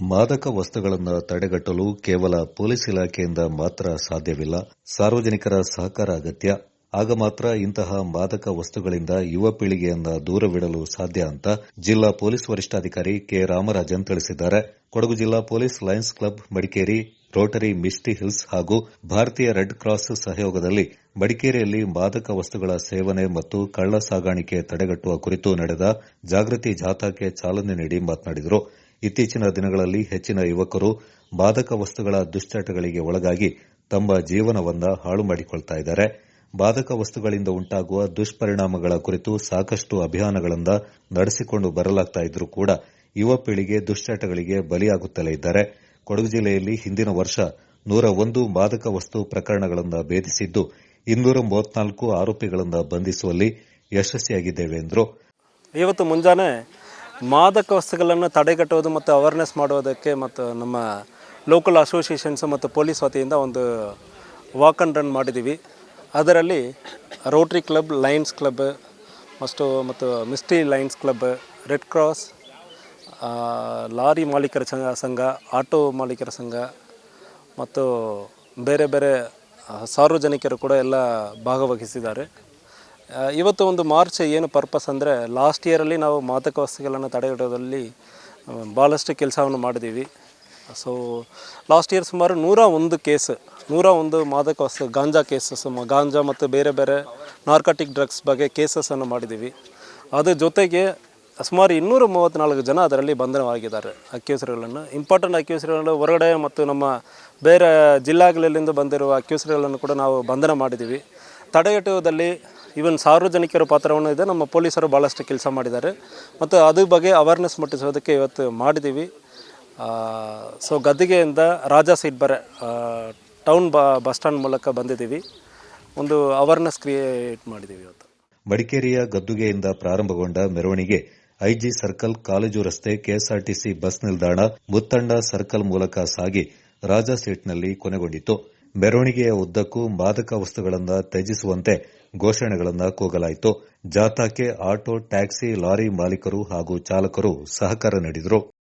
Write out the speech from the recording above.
ಮಾದಕ ವಸ್ತುಗಳನ್ನು ತಡೆಗಟ್ಟಲು ಕೇವಲ ಪೊಲೀಸ್ ಇಲಾಖೆಯಿಂದ ಮಾತ್ರ ಸಾಧ್ಯವಿಲ್ಲ. ಸಾರ್ವಜನಿಕರ ಸಹಕಾರ ಅಗತ್ಯ. ಆಗ ಮಾತ್ರ ಇಂತಹ ಮಾದಕ ವಸ್ತುಗಳಿಂದ ಯುವ ಪೀಳಿಗೆಯನ್ನ ದೂರವಿಡಲು ಸಾಧ್ಯ ಅಂತ ಜಿಲ್ಲಾ ಪೊಲೀಸ್ ವರಿಷ್ಠಾಧಿಕಾರಿ ಕೆ. ರಾಮರಾಜನ್ ತಿಳಿಸಿದ್ದಾರೆ. ಕೊಡಗು ಜಿಲ್ಲಾ police lions club, Madikeri, rotary, misty hills ಹಾಗೂ ಭಾರತೀಯ ರೆಡ್ ಕ್ರಾಸ್ ಸಹಯೋಗದಲ್ಲಿ ಮಡಿಕೇರಿಯಲ್ಲಿ ಮಾದಕ ವಸ್ತುಗಳ ಸೇವನೆ ಮತ್ತು ಕಳ್ಳ ಸಾಗಾಣಿಕೆ ತಡೆಗಟ್ಟುವ ಕುರಿತು ನಡೆದ ಜಾಗೃತಿ ಜಾಥಾಕ್ಕೆ ಚಾಲನೆ ನೀಡಿ ಮಾತನಾಡಿದರು. ಇತ್ತೀಚಿನ ದಿನಗಳಲ್ಲಿ ಹೆಚ್ಚಿನ ಯುವಕರು ಬಾಧಕ ವಸ್ತುಗಳ ದುಶ್ಚಟಗಳಿಗೆ ಒಳಗಾಗಿ ತಮ್ಮ ಜೀವನವನ್ನ ಹಾಳು ಮಾಡಿಕೊಳ್ತಾ ಬಾಧಕ ವಸ್ತುಗಳಿಂದ ಉಂಟಾಗುವ ದುಷ್ಪರಿಣಾಮಗಳ ಕುರಿತು ಸಾಕಷ್ಟು ಅಭಿಯಾನಗಳಿಂದ ನಡೆಸಿಕೊಂಡು ಬರಲಾಗ್ತಾ ಇದ್ರೂ ಕೂಡ ಯುವ ಪೀಳಿಗೆ ದುಶ್ಚಟಗಳಿಗೆ ಬಲಿಯಾಗುತ್ತಲೇ ಇದ್ದಾರೆ. ಕೊಡಗು ಜಿಲ್ಲೆಯಲ್ಲಿ ಹಿಂದಿನ ವರ್ಷ ನೂರ ಒಂದು ಮಾದಕ ವಸ್ತು ಪ್ರಕರಣಗಳನ್ನು ಭೇದಿಸಿದ್ದು, ಇನ್ನೂರ ಮೂವತ್ನಾಲ್ಕು ಆರೋಪಿಗಳನ್ನು ಬಂಧಿಸುವಲ್ಲಿ ಯಶಸ್ವಿಯಾಗಿದ್ದೇವೆ ಎಂದರು. ಇವತ್ತು ಮುಂಜಾನೆ ಮಾದಕ ವಸ್ತುಗಳನ್ನು ತಡೆಗಟ್ಟುವುದು ಮತ್ತು ಅವೇರ್ನೆಸ್ ಮಾಡುವುದಕ್ಕೆ ಮತ್ತು ನಮ್ಮ ಲೋಕಲ್ ಅಸೋಸಿಯೇಷನ್ಸ್ ಮತ್ತು ಪೊಲೀಸ್ ವತಿಯಿಂದ ಒಂದು ವಾಕ್ ಆ್ಯಂಡ್ ರನ್ ಮಾಡಿದ್ದೀವಿ. ಅದರಲ್ಲಿ ರೋಟ್ರಿ ಕ್ಲಬ್ ಲಯನ್ಸ್ ಕ್ಲಬ್ ಮಸ್ಟು ಮತ್ತು misty lions club red cross lorry ಮಾಲೀಕರ ಸಂಘ, ಆಟೋ ಮಾಲೀಕರ ಸಂಘ ಮತ್ತು ಬೇರೆ ಬೇರೆ ಸಾರ್ವಜನಿಕರು ಕೂಡ ಎಲ್ಲ ಭಾಗವಹಿಸಿದ್ದಾರೆ. ಇವತ್ತು ಒಂದು ಮಾರ್ಚ್ ಏನು ಪರ್ಪಸ್ ಅಂದರೆ ಲಾಸ್ಟ್ ಇಯರಲ್ಲಿ ನಾವು ಮಾದಕ ವಸ್ತುಗಳನ್ನು ತಡೆಗಟ್ಟೋದಲ್ಲಿ ಭಾಳಷ್ಟು ಕೆಲಸವನ್ನು ಮಾಡಿದ್ದೀವಿ. ಸೊ ಲಾಸ್ಟ್ ಇಯರ್ ಸುಮಾರು ನೂರ ಒಂದು ಕೇಸ್, ನೂರ ಒಂದು ಮಾದಕ ವಸ್ತು, ಗಾಂಜಾ ಕೇಸಸ್ ಗಾಂಜಾ ಮತ್ತು ಬೇರೆ ಬೇರೆ ನಾರ್ಕಟಿಕ್ ಡ್ರಗ್ಸ್ ಬಗ್ಗೆ ಕೇಸಸನ್ನು ಮಾಡಿದ್ದೀವಿ. ಅದರ ಜೊತೆಗೆ ಸುಮಾರು ಇನ್ನೂರ ಮೂವತ್ತ್ನಾಲ್ಕು ಜನ ಅದರಲ್ಲಿ ಬಂಧನವಾಗಿದ್ದಾರೆ. ಅಕ್ಯೂಸರ್ಗಳನ್ನು ಇಂಪಾರ್ಟೆಂಟ್ ಅಕ್ಯೂಸರ್ಗಳು ಹೊರಗಡೆ ಮತ್ತು ನಮ್ಮ ಬೇರೆ ಜಿಲ್ಲಾಗಳಲ್ಲಿಂದ ಬಂದಿರುವ ಅಕ್ಯೂಸರ್ಗಳನ್ನು ಕೂಡ ನಾವು ಬಂಧನ ಮಾಡಿದ್ದೀವಿ. ತಡೆಗಟ್ಟುವುದಲ್ಲಿ ಇವನ್ ಸಾರ್ವಜನಿಕರ ಪಾತ್ರವನ್ನು ಇದೆ. ನಮ್ಮ ಪೊಲೀಸರು ಭಾಳಷ್ಟು ಕೆಲಸ ಮಾಡಿದ್ದಾರೆ. ಮತ್ತು ಅದ್ರ ಬಗ್ಗೆ ಅವೇರ್ನೆಸ್ ಮುಟ್ಟಿಸೋದಕ್ಕೆ ಇವತ್ತು ಮಾಡಿದ್ದೀವಿ. ಸೊ ಗದ್ದಿಗೆಯಿಂದ ರಾಜ ಸೀಟ್ ಬರೆ ಟೌನ್ ಬ ಬಸ್ ಸ್ಟ್ಯಾಂಡ್ ಮೂಲಕ ಬಂದಿದ್ದೀವಿ. ಒಂದು ಅವೇರ್ನೆಸ್ ಕ್ರಿಯೇಟ್ ಮಾಡಿದ್ದೀವಿ ಇವತ್ತು. ಮಡಿಕೇರಿಯ ಗದ್ದುಗೆಯಿಂದ ಪ್ರಾರಂಭಗೊಂಡ ಮೆರವಣಿಗೆ ಐಜಿ ಸರ್ಕಲ್ ಕಾಲೇಜು ರಸ್ತೆ ಕೆಎಸ್ಆರ್ಟಿಸಿ ಬಸ್ ನಿಲ್ದಾಣ ಮುತ್ತಂಡ ಸರ್ಕಲ್ ಮೂಲಕ ಸಾಗಿ ರಾಜಾ ಸೀಟ್ನಲ್ಲಿ ಕೊನೆಗೊಂಡಿತು ಮೆರವಣಿಗೆಯ ಉದ್ದಕ್ಕೂ ಮಾದಕ ವಸ್ತುಗಳನ್ನು ತ್ಯಜಿಸುವಂತೆ ಘೋಷಣೆಗಳನ್ನು ಕೂಗಲಾಯಿತು. ಜಾಥಾಕ್ಕೆ ಆಟೋ ಟ್ಯಾಕ್ಸಿ ಲಾರಿ ಮಾಲೀಕರು ಹಾಗೂ ಚಾಲಕರು ಸಹಕಾರ ನೀಡಿದರು.